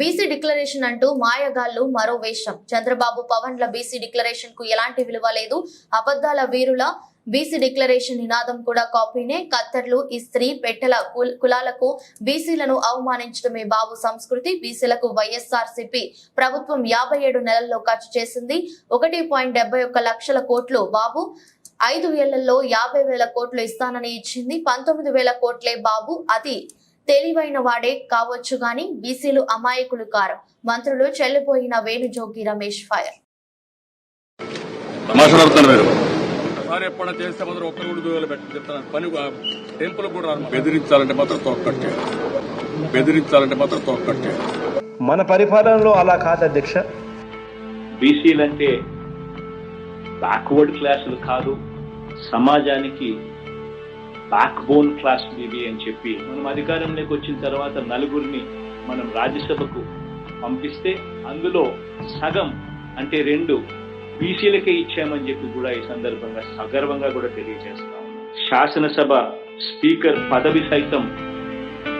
BC declaration అంటూ మాయగాళ్ళు మరో వేషం. చంద్రబాబు పవన్ల బీసీ డిక్లరేషన్కు ఎలాంటి విలువ లేదు. అబద్ధాల వీరుల బీసీ డిక్లరేషన్ నినాదం కూడా కాపీనే. కత్తర్లు ఇస్త్రీ పెట్టెల కులాలకు బీసీలను అవమానించడమే బాబు సంస్కృతి. బీసీలకు వైఎస్ఆర్ సిపి ప్రభుత్వం యాభై ఏడు నెలల్లో ఖర్చు చేసింది. ఒకటి పాయింట్ డెబ్బై ఒక్క లక్షల కోట్లు బాబు ఐదు ఏళ్ళలో యాభై వేల కోట్లు ఇస్తానని ఇచ్చింది. పంతొమ్మిది వేల కోట్లే బాబు అది తెలివైన వాడే కావచ్చు గాని బీసీలు అమాయకులు కారు. మంత్రులు చెల్లిపోయిన వేణుజోగి రమేష్ ఫైర్. ఎప్పుడైనా చేస్తే మాత్రం ఒక్కరు కూడా దూరాలు పెట్టి చెప్తాను పని టెంపుల్ కూడా రాను బెదిరించాలంటే మాత్రం బెదిరించాలంటే మన పరిపాలనలో అలా కాదు అధ్యక్ష. బీసీలంటే బ్యాక్వర్డ్ క్లాసులు కాదు. సమాజానికి బ్యాక్ బోన్ క్లాస్ ఇవి అని చెప్పి మనం అధికారంలోకి వచ్చిన తర్వాత నలుగురిని మనం రాజ్యసభకు పంపిస్తే అందులో సగం అంటే రెండు బీసీలకే ఇచ్చామని చెప్పి కూడా ఈ సందర్భంగా సగర్వంగా కూడా తెలియజేస్తాం శాసనసభ స్పీకర్ పదవి సైతం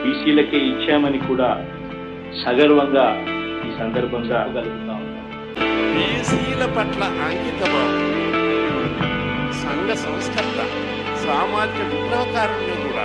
బీసీలకే ఇచ్చామని కూడా సగర్వంగా ఈ సందర్భంగా గలుగుతా బీసీల పట్ల అంకితభావం సంఘ సంస్కర్త సామాజిక విప్లవకారుణ్యం కూడా.